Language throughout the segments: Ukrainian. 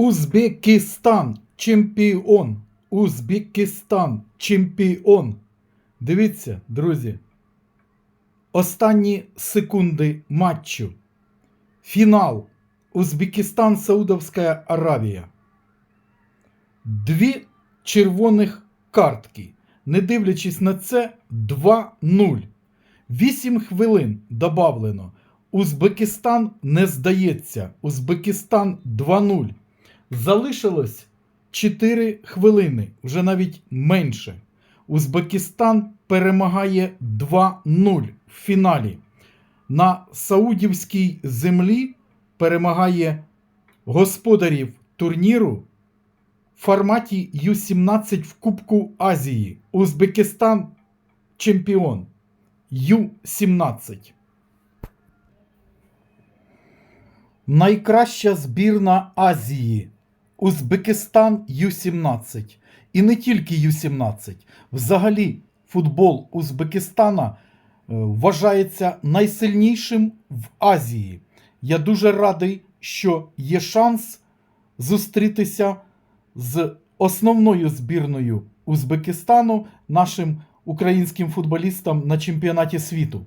Узбекистан чемпіон. Узбекистан чемпіон. Дивіться, друзі. Останні секунди матчу. Фінал. Узбекистан, Саудовська Аравія. Дві червоних картки. Не дивлячись на це, 2-0. 8 хвилин добавлено. Узбекистан не здається. Узбекистан 2-0. Залишилось 4 хвилини, вже навіть менше. Узбекистан перемагає 2-0 в фіналі. На саудівській землі перемагає господарів турніру в форматі Ю-17 в Кубку Азії. Узбекистан чемпіон Ю-17. Найкраща збірна Азії. Узбекистан Ю-17. І не тільки Ю-17. Взагалі, футбол Узбекистана е, вважається найсильнішим в Азії. Я дуже радий, що є шанс зустрітися з основною збірною Узбекистану нашим українським футболістам на чемпіонаті світу.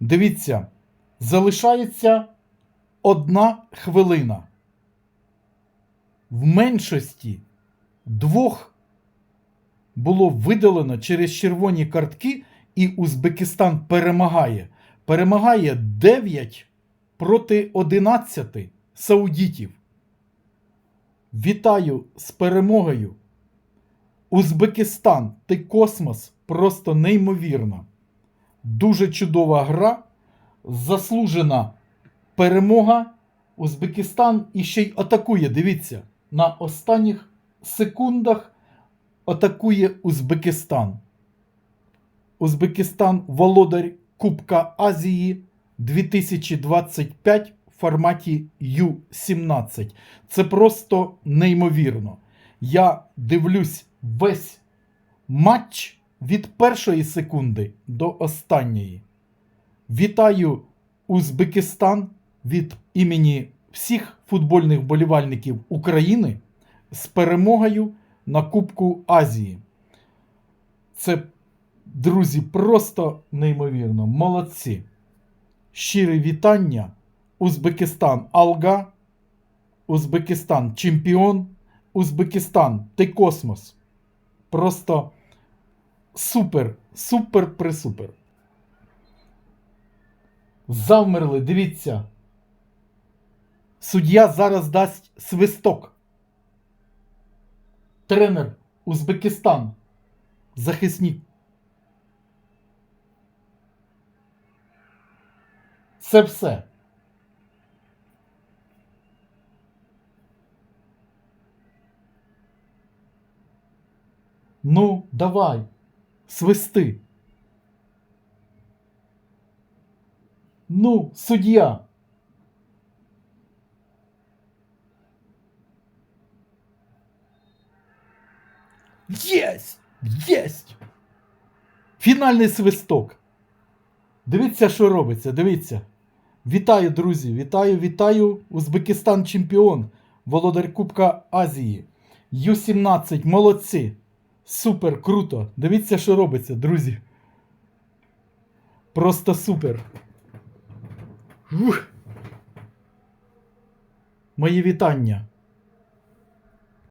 Дивіться, залишається одна хвилина. В меншості двох було видалено через червоні картки, і Узбекистан перемагає. Перемагає 9 проти 11 саудітів. Вітаю з перемогою. Узбекистан, ти космос просто неймовірно. Дуже чудова гра. Заслужена перемога. Узбекистан і ще й атакує. Дивіться, на останніх секундах атакує Узбекистан. Узбекистан володар Кубка Азії 2025 в форматі Ю-17. Це просто неймовірно. Я дивлюсь весь матч від першої секунди до останньої. Вітаю Узбекистан від імені всіх футбольних болівальників України з перемогою на Кубку Азії. Це, друзі, просто неймовірно. Молодці. Щире вітання. Узбекистан Алга. Узбекистан чемпіон. Узбекистан ти космос. Просто супер, супер присупер. Завмерли, дивіться. Суддя зараз дасть свисток. Тренер Узбекистан. Захисник. Це все. Ну, давай, свисти. Ну, суддя. Єсть! Єсть! Фінальний свисток. Дивіться, що робиться. Дивіться. Вітаю, друзі! Вітаю, вітаю! Узбекистан чемпіон. Володар Кубка Азії. Ю-17. Молодці! Супер, круто! Дивіться, що робиться, друзі. Просто супер. Ух. Мої вітання.